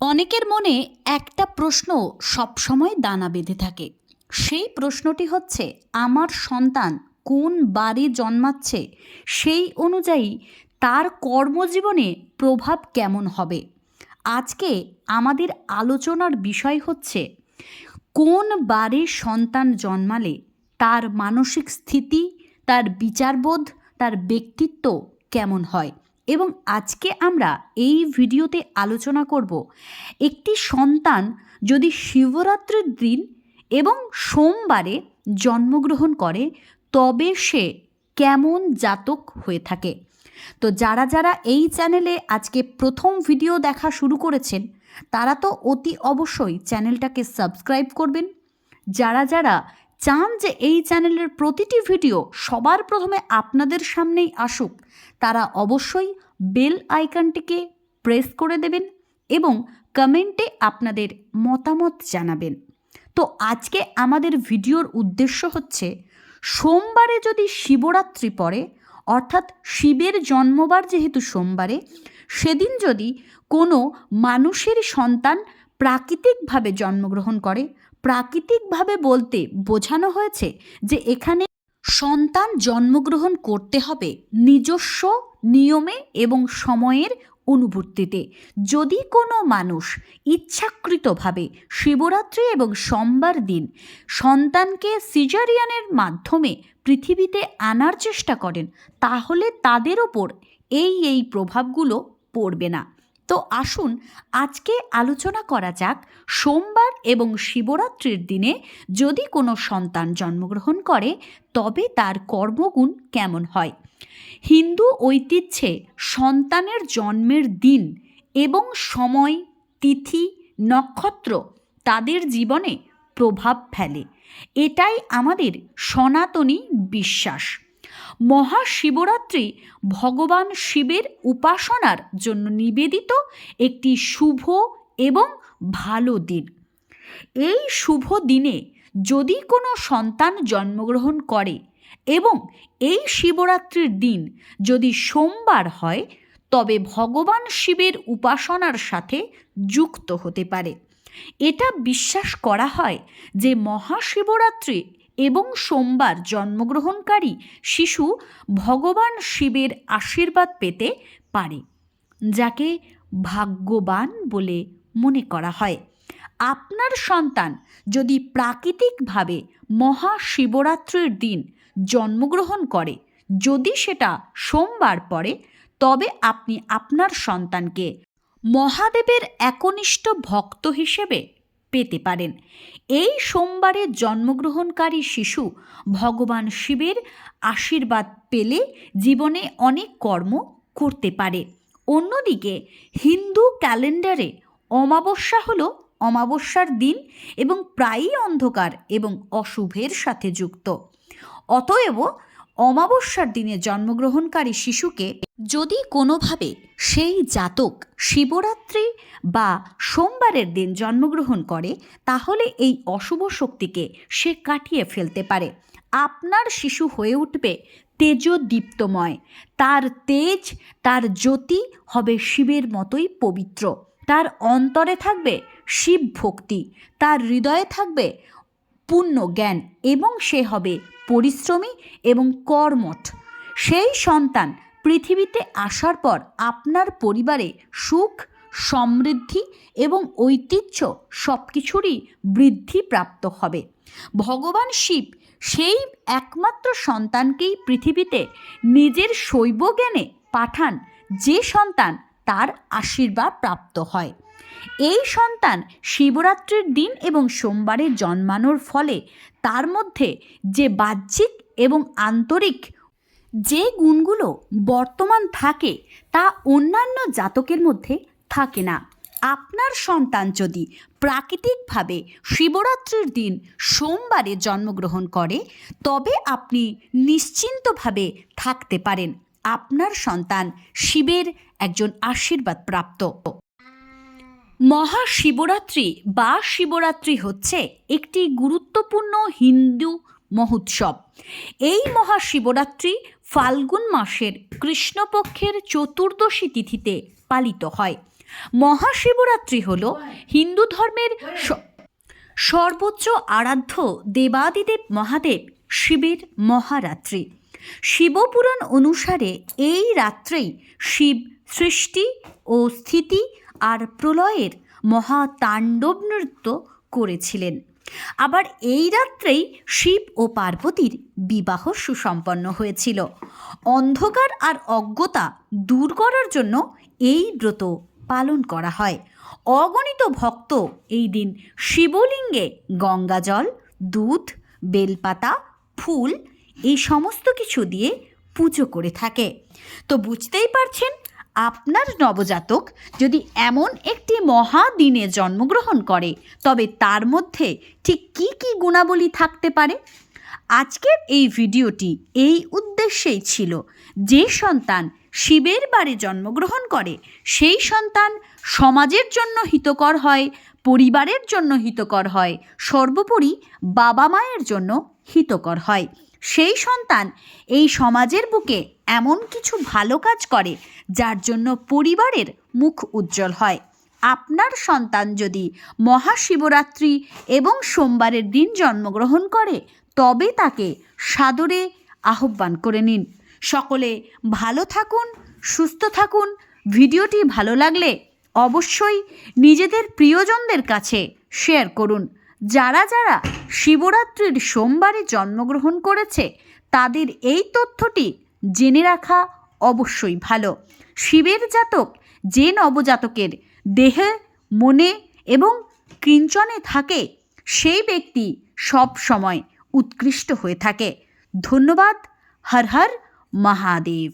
অনেকের মনে একটা প্রশ্ন সবসময় দানা বেঁধে থাকে। সেই প্রশ্নটি হচ্ছে, আমার সন্তান কোন বারে জন্মাচ্ছে? সেই অনুযায়ী তার কর্মজীবনে প্রভাব কেমন হবে? আজকে আমাদের আলোচনার বিষয় হচ্ছে, কোন বারে সন্তান জন্মালে তার মানসিক স্থিতি, তার বিচারবোধ, তার ব্যক্তিত্ব কেমন হয়? এবং আজকে আমরা এই ভিডিওতে আলোচনা করব একটি সন্তান যদি শিবরাত্রির দিন এবং সোমবারে জন্মগ্রহণ করে, তবে সে কেমন জাতক হয়ে থাকে? তো যারা যারা এই চ্যানেলে আজকে প্রথম ভিডিও দেখা শুরু করেছেন, তারা তো অতি অবশ্যই চ্যানেলটাকে সাবস্ক্রাইব করবেন। যারা যারা চান যে এই চ্যানেলের প্রতিটি ভিডিও সবার প্রথমে আপনাদের সামনেই আসুক। তারা অবশ্যই বেল আইকনটিকে প্রেস করে দেবেন এবং কমেন্টে আপনাদের মতামত জানাবেন। তো আজকে আমাদের ভিডিওর উদ্দেশ্য হচ্ছে, সোমবারে যদি শিবরাত্রি পড়ে, অর্থাৎ শিবের জন্মবার যেহেতু সোমবারে, সেদিন যদি কোনো মানুষের সন্তান প্রাকৃতিকভাবে জন্মগ্রহণ করে প্রাকৃতিকভাবে বলতে বোঝানো হয়েছে যে এখানে সন্তান জন্মগ্রহণ করতে হবে নিজস্ব নিয়মে এবং সময়ের অনুভূতিতে যদি কোনো মানুষ ইচ্ছাকৃতভাবে শিবরাত্রি এবং সোমবার দিন সন্তানকে সিজারিয়ানের মাধ্যমে পৃথিবীতে আনার চেষ্টা করেন, তাহলে তাদের ওপর এই এই প্রভাবগুলো পড়বে না। তো আসুন আজকে আলোচনা করা যাক সোমবার এবং শিবরাত্রির দিনে যদি কোনো সন্তান জন্মগ্রহণ করে, তবে তার কর্মগুণ কেমন হয়? হিন্দু ঐতিহ্যে সন্তানের জন্মের দিন এবং সময়, তিথি, নক্ষত্র তাদের জীবনে প্রভাব ফেলে। এটাই আমাদের সনাতনী বিশ্বাস। মহাশিবরাত্রি ভগবান শিবের উপাসনার জন্য নিবেদিত একটি শুভ এবং ভালো দিন। এই শুভ দিনে যদি কোনো সন্তান জন্মগ্রহণ করে এবং এই শিবরাত্রির দিন যদি সোমবার হয়, তবে ভগবান শিবের উপাসনার সাথে যুক্ত হতে পারে। এটা বিশ্বাস করা হয় যে মহাশিবরাত্রি এবং সোমবার জন্মগ্রহণকারী শিশু ভগবান শিবের আশীর্বাদ পেতে পারে, যাকে ভাগ্যবান বলে মনে করা হয়। আপনার সন্তান যদি প্রাকৃতিকভাবে মহাশিবরাত্রির দিন জন্মগ্রহণ করে, যদি সেটা সোমবার পড়ে, তবে আপনি আপনার সন্তানকে মহাদেবের একনিষ্ঠ ভক্ত হিসেবে পেতে পারেন। এই সোমবারে জন্মগ্রহণকারী শিশু ভগবান শিবের আশীর্বাদ পেলে জীবনে অনেক কর্ম করতে পারে। অন্যদিকে হিন্দু ক্যালেন্ডারে অমাবস্যা হলো অমাবস্যার দিন এবং প্রায়ই অন্ধকার এবং অশুভের সাথে যুক্ত। অতএব অমাবস্যার দিনে জন্মগ্রহণকারী শিশুকে যদি কোনোভাবে সেই জাতক শিবরাত্রি বা সোমবারের দিন জন্মগ্রহণ করে, তাহলে এই অশুভ শক্তিকে সে কাটিয়ে ফেলতে পারে। আপনার শিশু হয়ে উঠবে তেজদীপ্তময়। তার তেজ, তার জ্যোতি হবে শিবের মতোই পবিত্র। তার অন্তরে থাকবে শিব ভক্তি তার হৃদয়ে থাকবে পূর্ণ জ্ঞান এবং সে হবে পরিশ্রমী এবং কর্মঠ। সেই সন্তান পৃথিবীতে আসার পর আপনার পরিবারে সুখ, সমৃদ্ধি এবং ঐতিহ্য সব কিছুরই বৃদ্ধি প্রাপ্ত হবে। ভগবান শিব সেই একমাত্র সন্তানকেই পৃথিবীতে নিজের শৈব জ্ঞানে পাঠান যে সন্তান তার আশীর্বাদ প্রাপ্ত হয়। এই সন্তান শিবরাত্রির দিন এবং সোমবারে জন্মানোর ফলে তার মধ্যে যে বাহ্যিক এবং আন্তরিক যে গুণগুলো বর্তমান থাকে তা অন্যান্য জাতকের মধ্যে থাকে না। আপনার সন্তান যদি প্রাকৃতিকভাবে শিবরাত্রির দিন সোমবারে জন্মগ্রহণ করে, তবে আপনি নিশ্চিন্তভাবে থাকতে পারেন। আপনার সন্তান শিবের একজন আশীর্বাদ প্রাপ্ত মহাশিবরাত্রি বা শিবরাত্রি হচ্ছে একটি গুরুত্বপূর্ণ হিন্দু মহোৎসব। এই মহাশিবরাত্রি ফাল্গুন মাসের কৃষ্ণপক্ষের চতুর্দশী তিথিতে পালিত হয়। মহাশিবরাত্রি হল হিন্দু ধর্মের সর্বোচ্চ আরাধ্য দেবাদিদেব মহাদেব শিবের মহারাত্রি। শিবপুরাণ অনুসারে এই রাত্রেই শিব সৃষ্টি ও স্থিতি আর প্রলয়ের মহাতাণ্ডব নৃত্য করেছিলেন। আবার এই রাত্রেই শিব ও পার্বতীর বিবাহ সুসম্পন্ন হয়েছিল। অন্ধকার আর অজ্ঞতা দূর করার জন্য এই ব্রত পালন করা হয়। অগণিত ভক্ত এই দিন শিবলিঙ্গে গঙ্গাজল, দুধ, বেলপাতা, ফুল এই সমস্ত কিছু দিয়ে পুজো করে থাকে। তো বুঝতেই পারছেন, আপনার নবজাতক যদি এমন একটি মহা দিনে জন্মগ্রহণ করে, তবে তার মধ্যে ঠিক কী কী গুণাবলী থাকতে পারে? আজকের এই ভিডিওটি এই উদ্দেশ্যেই ছিল, যে সন্তান শিবের বাড়ি জন্মগ্রহণ করে, সেই সন্তান সমাজের জন্য হিতকর হয়, পরিবারের জন্য হিতকর হয়, সর্বোপরি বাবা মায়ের জন্য হিতকর হয়। সেই সন্তান এই সমাজের বুকে এমন কিছু ভালো কাজ করে, যার জন্য পরিবারের মুখ উজ্জ্বল হয়। আপনার সন্তান যদি মহাশিবরাত্রি এবং সোমবারের দিন জন্মগ্রহণ করে, তবে তাকে সাদরে আহ্বান করে নিন। সকলে ভালো থাকুন, সুস্থ থাকুন। ভিডিওটি ভালো লাগলে অবশ্যই নিজেদের প্রিয়জনদের কাছে শেয়ার করুন। যারা যারা শিবরাত্রির সোমবারে জন্মগ্রহণ করেছে, তাদের এই তথ্যটি জেনে রাখা অবশ্যই ভালো। শিবের জাতক, যে নবজাতকের দেহে, মনে এবং কিঞ্চনে থাকে, সেই ব্যক্তি সব সময় উৎকৃষ্ট হয়ে থাকে। ধন্যবাদ, হর হর মহাদেব।